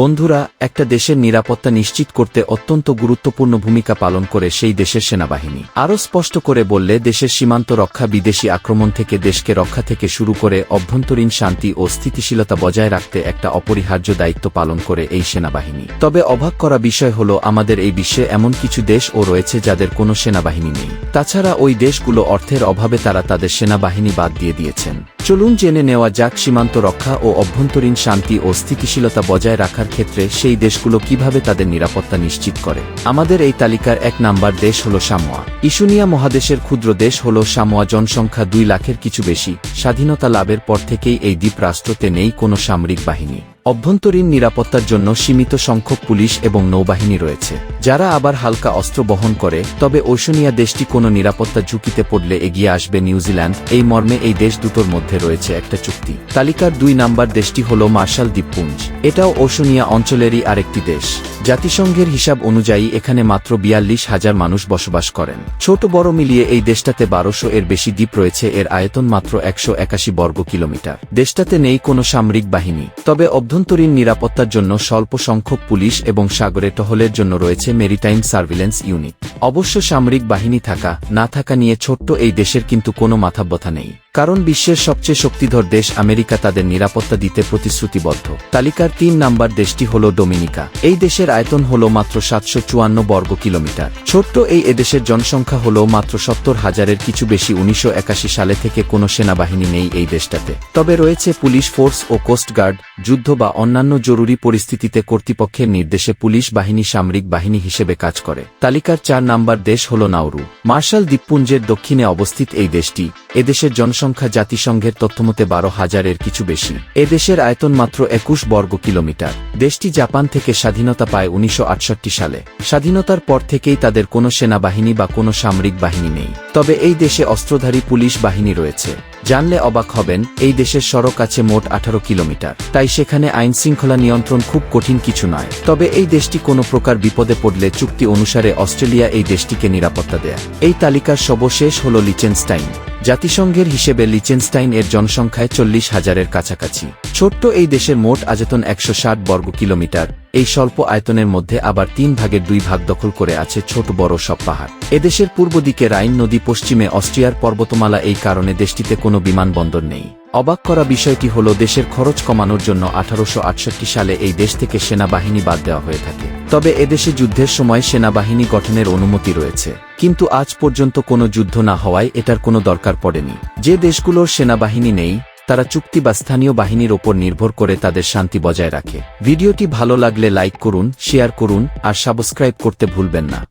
বন্ধুরা, একটা দেশের নিরাপত্তা নিশ্চিত করতে অত্যন্ত গুরুত্বপূর্ণ ভূমিকা পালন করে সেই দেশের সেনাবাহিনী। আরও স্পষ্ট করে বললে, দেশের সীমান্ত রক্ষা বিদেশি আক্রমণ থেকে দেশকে রক্ষা থেকে শুরু করে অভ্যন্তরীণ শান্তি ও স্থিতিশীলতা বজায় রাখতে একটা অপরিহার্য দায়িত্ব পালন করে এই সেনাবাহিনী। তবে অবাক করা বিষয় হল, আমাদের এই বিশ্বে এমন কিছু দেশ ও রয়েছে যাদের কোনো সেনাবাহিনী নেই। তাছাড়া ওই দেশগুলো অর্থের অভাবে তারা তাদের সেনাবাহিনী বাদ দিয়ে দিয়েছেন। চলুন জেনে নেওয়া যাক, সীমান্ত রক্ষা ও অভ্যন্তরীণ শান্তি ও স্থিতিশীলতা বজায় রাখার ক্ষেত্রে সেই দেশগুলো কীভাবে তাদের নিরাপত্তা নিশ্চিত করে? আমাদের এই তালিকার এক নাম্বার দেশ হল সামোয়া। ইসুনিয়া মহাদেশের ক্ষুদ্র দেশ হল সামোয়া জনসংখ্যা দুই লাখের কিছু বেশি। স্বাধীনতা লাভের পর থেকেই এই দ্বীপ রাষ্ট্রতে নেই কোনো সামরিক বাহিনী। অভ্যন্তরীণ নিরাপত্তার জন্য সীমিত সংখ্যক পুলিশ এবং নৌবাহিনী রয়েছে। যারা আবার হালকা অস্ত্র বহন করে, তবে ওশনিয়া দেশটি কোনো নিরাপত্তা ঝুঁকিতে পড়লে এগিয়ে আসবে নিউজিল্যান্ড এই মর্মে এই দেশ দুটোর মধ্যে রয়েছে একটা চুক্তি। তালিকার দুই নাম্বার দেশটি হল মার্শাল দ্বীপপুঞ্জ। এটাও ওশনিয়া অঞ্চলেরই আরেকটি দেশ। জাতিসংঘের হিসাব অনুযায়ী এখানে মাত্র বিয়াল্লিশ হাজার মানুষ বসবাস করেন। ছোট বড় মিলিয়ে এই দেশটাতে বারোশো এর বেশি দ্বীপ রয়েছে, এর আয়তন মাত্র একশো একাশি বর্গ কিলোমিটার। দেশটাতে নেই কোনো সামরিক বাহিনী। তবে অভ্যন্তরীণ নিরাপত্তার জন্য স্বল্প সংখ্যক পুলিশ এবং সাগরে টহলের জন্য রয়েছে মেরিটাইম সার্ভিলেন্স ইউনিট। অবশ্য সামরিক বাহিনী থাকা, না থাকা নিয়ে ছোট্ট এই দেশের কিন্তু কোনো মাথাব্যথা নেই। কারণ বিশ্বের সবচেয়ে শক্তিধর দেশ আমেরিকা তাদের নিরাপত্তা দিতে প্রতিশ্রুতিবদ্ধ। তালিকার তিন নাম্বার দেশটি হল ডোমিনিকা। এই দেশের আয়তন হল মাত্র সাতশো চুয়ান্ন বর্গ কিলোমিটার। ছোট্ট এই এদেশের জনসংখ্যা হল মাত্র সত্তর হাজারের কিছু বেশি উনিশশো সালে থেকে কোনো সেনাবাহিনী নেই এই দেশটাতে। তবে রয়েছে পুলিশ ফোর্স ও কোস্টগার্ড যুদ্ধ বা অন্যান্য জরুরি পরিস্থিতিতে কর্তৃপক্ষের নির্দেশে পুলিশ বাহিনী সামরিক বাহিনী হিসেবে কাজ করে। তালিকার চার নাম্বার দেশ হল নাউরু মার্শাল দ্বীপপুঞ্জের দক্ষিণে অবস্থিত এই দেশটি এদেশের জনসংখ্যা জাতিসংঘের তথ্যমতে বারো হাজারের কিছু বেশি। এদেশের আয়তন মাত্র একুশ বর্গ কিলোমিটার। দেশটি জাপান থেকে স্বাধীনতা পায় উনিশশো আটষট্টি সালে। স্বাধীনতার পর থেকেই তাদের কোনো সেনাবাহিনী বা কোনো সামরিক বাহিনী নেই। তবে এই দেশে অস্ত্রধারী পুলিশ বাহিনী রয়েছে। জানলে অবাক হবেন, এই দেশের সড়ক আছে মোট আঠারো কিলোমিটার। তাই সেখানে আইন শৃঙ্খলা নিয়ন্ত্রণ খুব কঠিন কিছু নয়। তবে এই দেশটি কোনো প্রকার বিপদে পড়লে চুক্তি অনুসারে অস্ট্রেলিয়া এই দেশটিকে নিরাপত্তা দেয়। এই তালিকার সর্বশেষ হল লিচেনস্টাইন। জাতিসংঘের হিসেবে লিচেনস্টাইন এর জনসংখ্যায় চল্লিশ হাজারের কাছাকাছি। ছোট্ট এই দেশের মোট আয়তন একশো ষাট বর্গ কিলোমিটার। এই স্বল্প আয়তনের মধ্যে আবার তিন ভাগের দুই ভাগ দখল করে আছে ছোট বড় সব পাহাড়। এদেশের পূর্ব দিকে রাইন নদী পশ্চিমে অস্ট্রিয়ার পর্বতমালা এই কারণে দেশটিতে কোনো বিমানবন্দর নেই। অবাক করা বিষয়টি হল দেশের খরচ কমানোর জন্য আঠারোশ আটষট্টি সালে এই দেশ থেকে সেনাবাহিনী বাদ দেওয়া হয়ে থাকে। তবে এদেশে যুদ্ধের সময় সেনাবাহিনী গঠনের অনুমতি রয়েছে। কিন্তু আজ পর্যন্ত কোনো যুদ্ধ না হওয়ায় এটার কোনো দরকার পড়েনি। যে দেশগুলোর সেনাবাহিনী নেই, তারা চুক্তি বা স্থানীয় বাহিনীর ওপর নির্ভর করে তাদের শান্তি বজায় রাখে। ভিডিওটি ভালো লাগলে লাইক করুন, শেয়ার করুন, আর সাবস্ক্রাইব করতে ভুলবেন না।